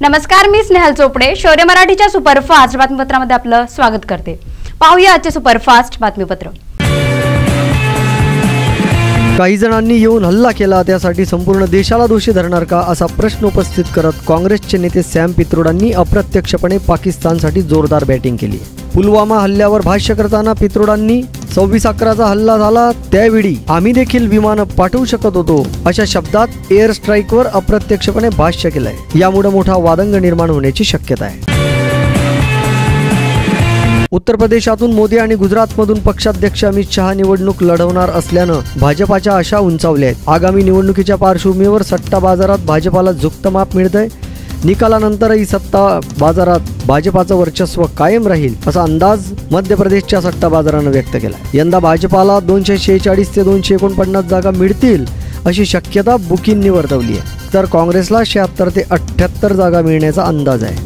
नमस्कार मी स्नेहल चोपडे. शौर्य मराठीच्या सुपरफास्ट बातमीपत्रामध्ये आपलं स्वागत करते. पाहूया आजचे सुपरफास्ट बातमीपत्र. काही जणांनी येऊन हल्ला केला त्यासाठी संपूर्ण देशाला दोषी धरणार का असा प्रश्न उपस्थित करत काँग्रेसचे नेते सॅम पित्रोडांनी अप्रत्यक्षपणे पाकिस्तानसाठी जोरदार बॅटिंग केली. पुलवामा हल्ल्यावर भाष्य करताना पित्रोडांनी सव्वीस अकराचा हल्ला झाला त्यावेळी आम्ही देखील विमानं पाठवू शकत होतो अशा शब्दात एअर स्ट्राईकवर अप्रत्यक्षपणे भाष्य केलंय. यामुळे मोठा वादंग निर्माण होण्याची शक्यता आहे. उत्तर प्रदेशातून मोदी आणि गुजरातमधून पक्षाध्यक्ष अमित शहा निवडणूक लढवणार असल्यानं भाजपाच्या आशा उंचावल्या आहेत. आगामी निवडणुकीच्या पार्श्वभूमीवर सट्टा बाजारात भाजपाला झुकतं माप मिळतंय. निकालानंतरही सत्ता बाजारात भाजपाचं वर्चस्व कायम राहील असा अंदाज मध्य प्रदेशच्या सत्ता बाजारानं व्यक्त केला. यंदा भाजपाला दोनशे शेहेचाळीस ते दोनशे एकोणपन्नास जागा मिळतील अशी शक्यता बुकींनी वर्तवली आहे. तर काँग्रेसला शहात्तर ते अठ्ठ्याहत्तर जागा मिळण्याचा अंदाज आहे.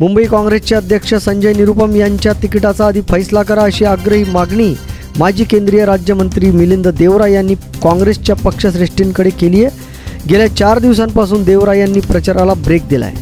मुंबई काँग्रेसचे अध्यक्ष संजय निरुपम यांच्या तिकिटाचा आधी फैसला करा अशी आग्रही मागणी माजी केंद्रीय राज्यमंत्री मिलिंद देवरा यांनी काँग्रेसच्या पक्षश्रेष्ठींकडे केली आहे. गेल्या चार दिवसांपासून देवरा यांनी प्रचाराला ब्रेक दिलाय.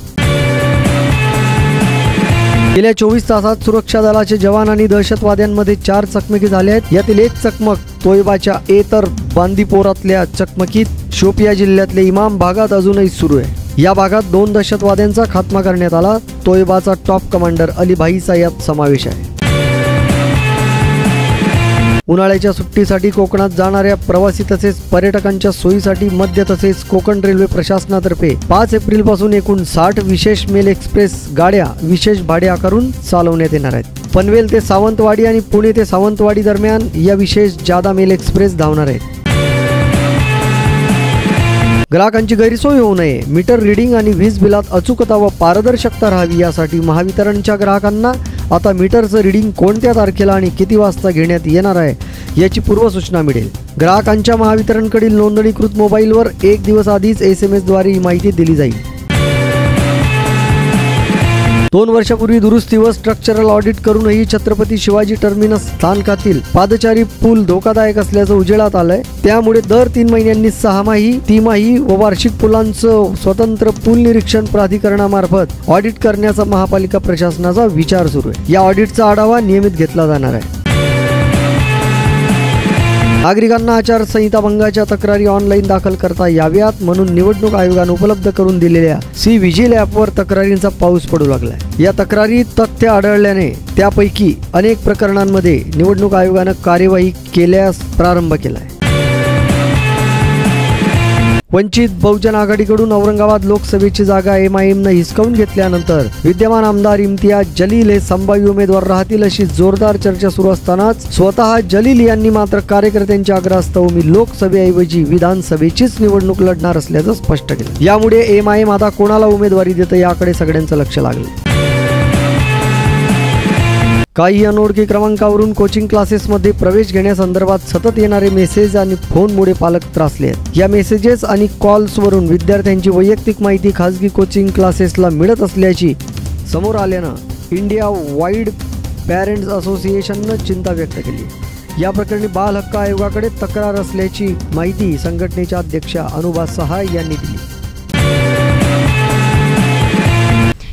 गेल्या चोवीस तासात सुरक्षा दलाचे जवान आणि दहशतवाद्यांमध्ये चार चकमकी झाल्या आहेत. यातील एक चकमक तोयबाच्या एतर बांदीपोरातल्या चकमकीत शोपिया जिल्ह्यातल्या इमाम भागात अजूनही सुरू आहे. या भागात दोन दहशतवाद्यांचा खात्मा करण्यात आला. तोयबाचा टॉप कमांडर अली भाईचा यात समावेश आहे. उन्हाळ्याच्या सुट्टीसाठी कोकणात जाणाऱ्या प्रवासी तसेच पर्यटकांच्या सोयीसाठी मध्य तसेच कोकण रेल्वे प्रशासनातर्फे पाच एप्रिलपासून एकूण साठ विशेष मेल एक्सप्रेस गाड्या विशेष भाडे आकारून चालवण्यात येणार आहेत. पनवेल ते सावंतवाडी आणि पुणे ते सावंतवाडी दरम्यान या विशेष जादा मेल एक्सप्रेस धावणार आहेत. ग्राहकांची गैरसोय होऊ नये. मीटर रिडिंग आणि वीज बिलात अचूकता व पारदर्शकता राहावी यासाठी महावितरणच्या ग्राहकांना आता मीटरचं रिडिंग कोणत्या तारखेला आणि किती वाजता घेण्यात येणार आहे याची पूर्वसूचना मिळेल. ग्राहकांच्या महावितरणकडील नोंदणीकृत मोबाईलवर एक दिवस आधीच एस एम एसद्वारे ही माहिती दिली जाईल. दोन वर्षापूर्वी दुरुस्ती व स्ट्रक्चरल ऑडिट करूनही छत्रपती शिवाजी टर्मिनस स्थानकातील पादचारी पूल धोकादायक असल्याचं उजेडात आलंय. त्यामुळे दर तीन महिन्यांनी सहामाही तिमाही व वार्षिक पुलांचं स्वतंत्र पूल निरीक्षण प्राधिकरणामार्फत ऑडिट करण्याचा महापालिका प्रशासनाचा विचार सुरू आहे. या ऑडिटचा आढावा नियमित घेतला जाणार आहे. नागरिकांना आचारसंहिता भंगाच्या तक्रारी ऑनलाईन दाखल करता याव्यात म्हणून निवडणूक आयोगानं उपलब्ध करून दिलेल्या सी विजिल ॲपवर तक्रारींचा पाऊस पडू लागलाय. या तक्रारी तथ्य आढळल्याने त्यापैकी अनेक प्रकरणांमध्ये निवडणूक आयोगानं कार्यवाही केल्यास प्रारंभ केलाय. वंचित बहुजन आघाडीकडून औरंगाबाद लोकसभेची जागा एम आय एमनं हिसकावून घेतल्यानंतर विद्यमान आमदार इम्तियाज जलील हे संभाव्य उमेदवार राहतील अशी जोरदार चर्चा सुरू असतानाच स्वतः जलील यांनी मात्र कार्यकर्त्यांच्या आग्रहास्तव मी लोकसभेऐवजी विधानसभेचीच निवडणूक लढणार असल्याचं स्पष्ट केलं. यामुळे एम आय एम आता कोणाला उमेदवारी देतं याकडे सगळ्यांचं लक्ष लागलं. काही अनोळखी क्रमांकावरून कोचिंग क्लासेसमध्ये प्रवेश घेण्यासंदर्भात सतत येणारे मेसेज आणि फोनमुळे पालक त्रासले आहेत. या मेसेजेस आणि कॉल्सवरून विद्यार्थ्यांची वैयक्तिक माहिती खाजगी कोचिंग क्लासेसला मिळत असल्याची समोर आल्यानं इंडिया वाईड पॅरेंट्स असोसिएशननं चिंता व्यक्त केली. या प्रकरणी बाल हक्क आयोगाकडे तक्रार असल्याची माहिती संघटनेच्या अध्यक्षा अनुभा सहाय यांनी दिली.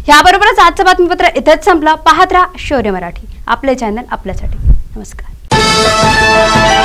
याबरोबरच आजचं बातमीपत्र इथंच संपला. पाहत राहा शौर्य मराठी. आपले चॅनल आपल्यासाठी. नमस्कार.